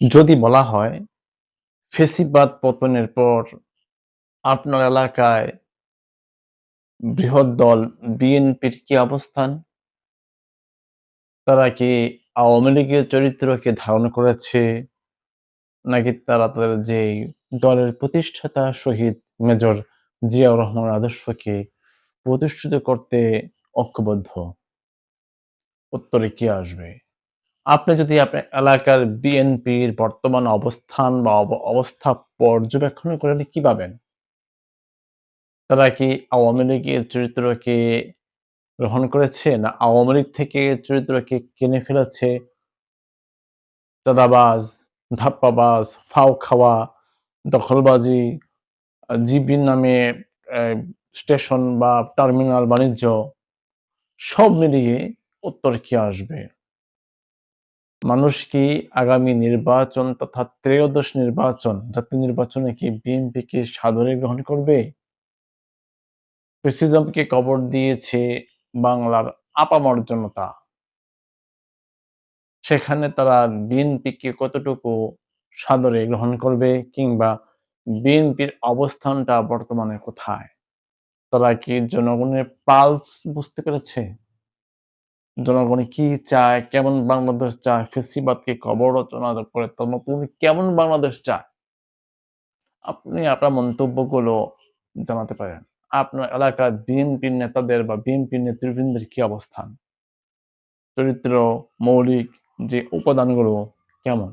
যদি বলা হয়, ফেসিবাদ পতনের পর আপনার এলাকায় বৃহৎ দল বিএনপির কি অবস্থান? তারা কি আওয়ামী লীগের চরিত্রকে ধারণ করেছে? নাকি তারা তাদের যে দলের প্রতিষ্ঠাতা শহীদ মেজর জিয়াউর রহমান আদর্শকে প্রতিষ্ঠিত করতে ঐক্যবদ্ধ? উত্তরে কি আসবে? আপনি যদি আপনার এলাকার বিএনপির বর্তমান অবস্থান বা অব- অবস্থা পর্যবেক্ষণ করেন কি পাবেন তারা কি আওয়ামী লীগের চরিত্রকে গ্রহণ করেছে না আওয়ামী লীগ থেকে চরিত্রকে কিনে ফেলেছে? দাদাবাজ ধাপ্পাবাজ, ফাও খাওয়া, দখলবাজি, জিবির নামে স্টেশন বা টার্মিনাল বাণিজ্য, সব মিলিয়ে উত্তর কি আসবে? মানুষ কি আগামী নির্বাচন তথা ত্রয়োদশ নির্বাচন, জাতীয় নির্বাচনে কি বিএনপিকে সাদরে গ্রহণ করবে? প্রেসিজমকে কবর দিয়েছে বাংলার আপামর জনতা। সেখানে তারা বিএনপিকে কতটুকু সাদরে গ্রহণ করবে কিংবা বিএনপির অবস্থানটা বর্তমানে কোথায়? তারা কি জনগণের পালস বুঝতে পেরেছে? জনগণ কি চায়, কেমন বাংলাদেশ চায়, ফেসিবাদকে কবর রচনা করে নতুন কেমন বাংলাদেশ চায়? আপনি আপনার মন্তব্যগুলো জানাতে পারেন। আপনার এলাকার বিএনপির নেতাদের বা বিএনপির নেতৃবৃন্দের কি অবস্থান? চরিত্র, মৌলিক যে উপাদানগুলো কেমন?